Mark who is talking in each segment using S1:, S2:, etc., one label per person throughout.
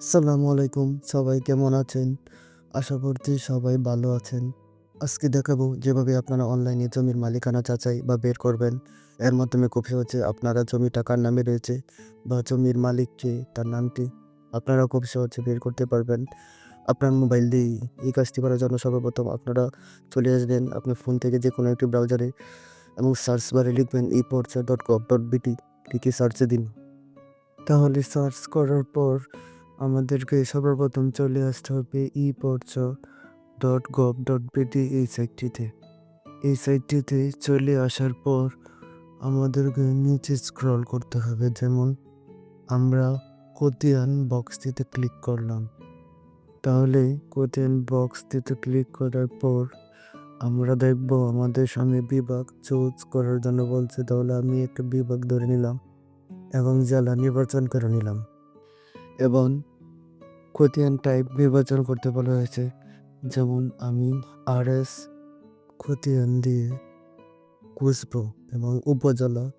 S1: আসসালামু আলাইকুম, সবাই কেমন আছেন? আশা করছি সবাই ভালো আছেন। আজকে দেখাবো যেভাবে আপনারা অনলাইনে জমির মালিকানা যাচাই বা বের করবেন। এর মাধ্যমে খুব সহজে আপনারা জমি টাকার নামে রয়েছে বা জমির মালিক কে, তার নামটি আপনারা খুব সহজে বের করতে পারবেন। আপনার মোবাইল দিয়ে এই কাজটি করার জন্য সর্বপ্রথম আপনারা চলে আসবেন আপনার ফোন থেকে যে কোনো একটি ব্রাউজারে এবং সার্চ বারে লিখবেন e Porcha dot gov dot bd লিখে সার্চে দিন। তাহলে সার্চ করার পর আমাদেরকে সর্বপ্রথম চলে আসতে হবে e porcha dot gov dot BD এই সাইটটিতে এই সাইটটিতে চলে আসার পর আমাদেরকে নিচে স্ক্রল করতে হবে, যেমন আমরা কোতিয়ান বক্সটিতে ক্লিক করলাম। তাহলে কোতিয়ান বক্সটিতে ক্লিক করার পর আমরা দেখব আমাদের সামনে বিভাগ চুজ করার জন্য বলছে, তাহলে আমি একটা বিভাগ ধরে নিলাম এবং জেলা নির্বাচন করে নিলাম। এবং খতিয়ান টাইপ নির্বাচন করতে বলা হয়েছে। যেমন আমি আর এস খতিয়ান দিয়ে খুঁজবো এবং উপজেলা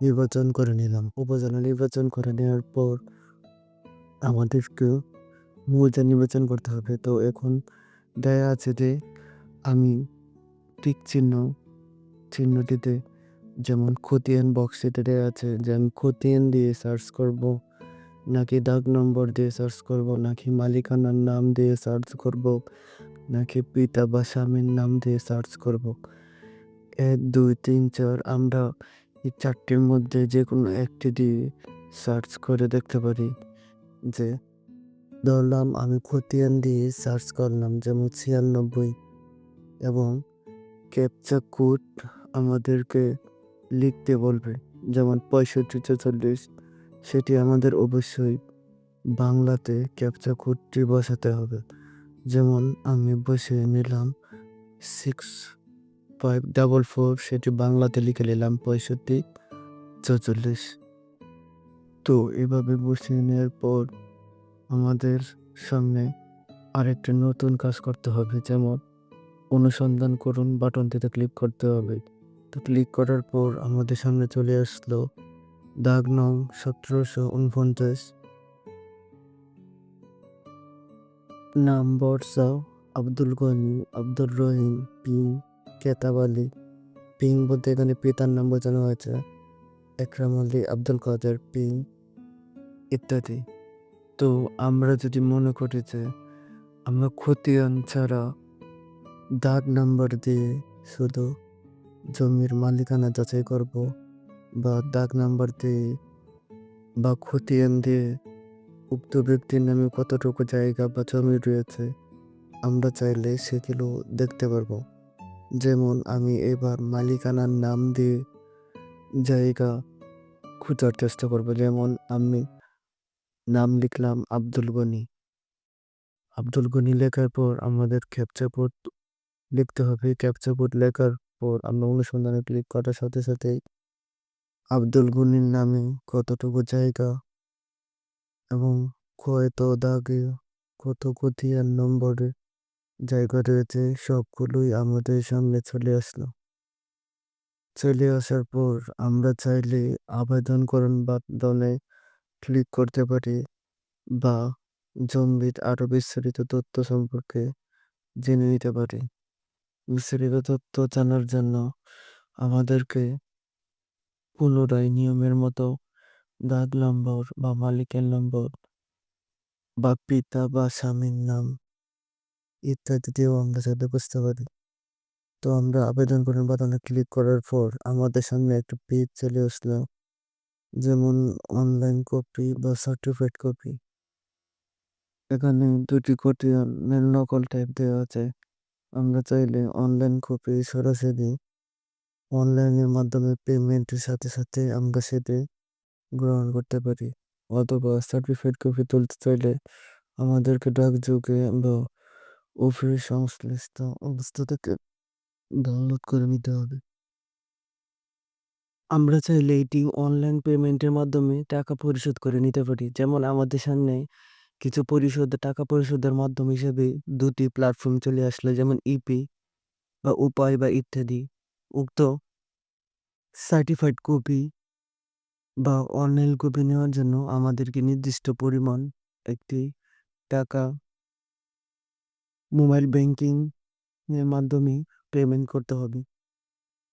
S1: নির্বাচন করে নিলাম। উপজেলা নির্বাচন করে নেওয়ার পর আমাদেরকে মৌজা নির্বাচন করতে হবে। তো এখন দেয়া আছে যে আমি টিক চিহ্ন, চিহ্নটিতে যেমন খতিয়ান বক্সটিতে দেওয়া আছে যে আমি খতিয়ান দিয়ে সার্চ করব। নাকি দাগ নম্বর দিয়ে সার্চ করব, নাকি মালিকানার নাম দিয়ে সার্চ করব, নাকি পিতা বা স্বামীর নাম দিয়ে সার্চ করব? এক, দুই, তিন, চার, আমরা এই চারটির মধ্যে যে কোনো একটি দিয়ে সার্চ করে দেখতে পারি যে, ধরলাম আমি খতিয়ান দিয়ে সার্চ করলাম যেমন ছিয়ানব্বই এবং ক্যাপচা কোড আমাদেরকে লিখতে বলবে যেমন পঁয়ষট্টি ছেচল্লিশ। সেটি আমাদের অবশ্যই বাংলাতে ক্যাপচা কোডটি বসাতে হবে। যেমন, আমি বসে নিলাম সিক্স ফাইভ ডাবল ফোর সেটি বাংলাতে লিখে নিলাম পঁয়ষট্টি চৌচল্লিশ। তো, এভাবে বসিয়ে নেওয়ার পর আমাদের সামনে আরেকটি নতুন কাজ করতে হবে, যেমন অনুসন্ধান করুন বাটনটিতে ক্লিক করতে হবে। তো ক্লিক করার পর আমাদের সামনে চলে আসলো দাগ নং সতেরোশো উনপঞ্চাশ নাম বর্ষা, আব্দুল গনি আব্দুল রহিম, পিং, কেতাব আলী। পিং বলতে এখানে পিতার নাম বোঝানো হয়েছে। একরাম আলী, আব্দুল কাদের, পিং ইত্যাদি। তো আমরা যদি মনে করি যে আমরা খতিয়ান ছাড়া দাগ নাম্বার দিয়ে শুধু জমির মালিকানা যাচাই করব বা দাগ নাম্বার দিয়ে বা খতিয়ান দিয়ে উক্ত ব্যক্তির নামে কতটুকু জায়গা বা জমি রয়েছে, আমরা চাইলে সেগুলো দেখতে পারব। যেমন আমি এবার মালিকানার নাম দিয়ে জায়গা খোঁজার চেষ্টা করব। যেমন আমি নাম লিখলাম আব্দুল গনি। আব্দুল গনি লেখার পর আমাদের ক্যাপচা লিখতে হবে। ক্যাপচা কোড লেখার পর আমরা অনুসন্ধানে ক্লিক করার সাথে সাথেই আব্দুল গনির নামে কতটুকু জায়গা এবং কত দাগে কত খতিয়ান নম্বরে জায়গা রয়েছে, সবগুলোই আমাদের সামনে চলে আসলো। চলে আসার পর আমরা চাইলে আবেদন করুন বাটনে ক্লিক করতে পারি বা জমির আরও বিস্তারিত তথ্য সম্পর্কে জেনে নিতে পারি। বিস্তারিত তথ্য জানার জন্য আমাদেরকে পুনরায় নিয়মের মতো দাগ নম্বর বা মালিকের নম্বর বা পিতা বা স্বামীর নাম ইত্যাদি দিয়েও আমরা যাতে বুঝতে পারি। তো আমরা আবেদন করুন বাটনে ক্লিক করার পর আমাদের সামনে একটা পেজ চলে আসলো, যেমন অনলাইন কপি বা সার্টিফাইড কপি। এখানে দুটি কোটিয়ানের নকল টাইপ দেওয়া আছে। আমরা চাইলে অনলাইন কপি সরাসরি অনলাইনের মাধ্যমে পেমেন্টের সাথে সাথে আমরা সেটি গ্রহণ করতে পারি। অথবা সার্টিফাইড কপি তুলতে চাইলে আমাদেরকে ডাকযোগে বা অফিস সংশ্লিষ্ট অবস্থা থেকে ডাউনলোড করে নিতে হবে। আমরা চাইলে এটি অনলাইন পেমেন্টের মাধ্যমে টাকা পরিশোধ করে নিতে পারি। যেমন আমাদের সামনে কিছু পরিশোধ, টাকা পরিশোধের মাধ্যম হিসেবে দুটি প্ল্যাটফর্ম চলে আসলো, যেমন ইপি বা উপায় বা ইত্যাদি। উক্ত সার্টিফাইড কপি বা অনলাইন কপি নেওয়ার জন্য আমাদেরকে নির্দিষ্ট পরিমাণ একটি টাকা মোবাইল ব্যাংকিং এর মাধ্যমে পেমেন্ট করতে হবে।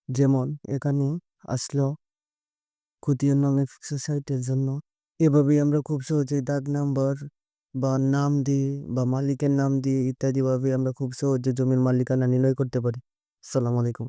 S1: যেমন, এখানে আসলো খতিয়ান নামে সাইটের জন্য। এভাবেই আমরা খুব সহজেই দাগ নাম্বার বা নাম দিয়ে বা মালিকের নাম দিয়ে ইত্যাদিভাবে আমরা খুব সহজে জমির মালিকানা নির্ণয় করতে পারি। আসসালামু আলাইকুম।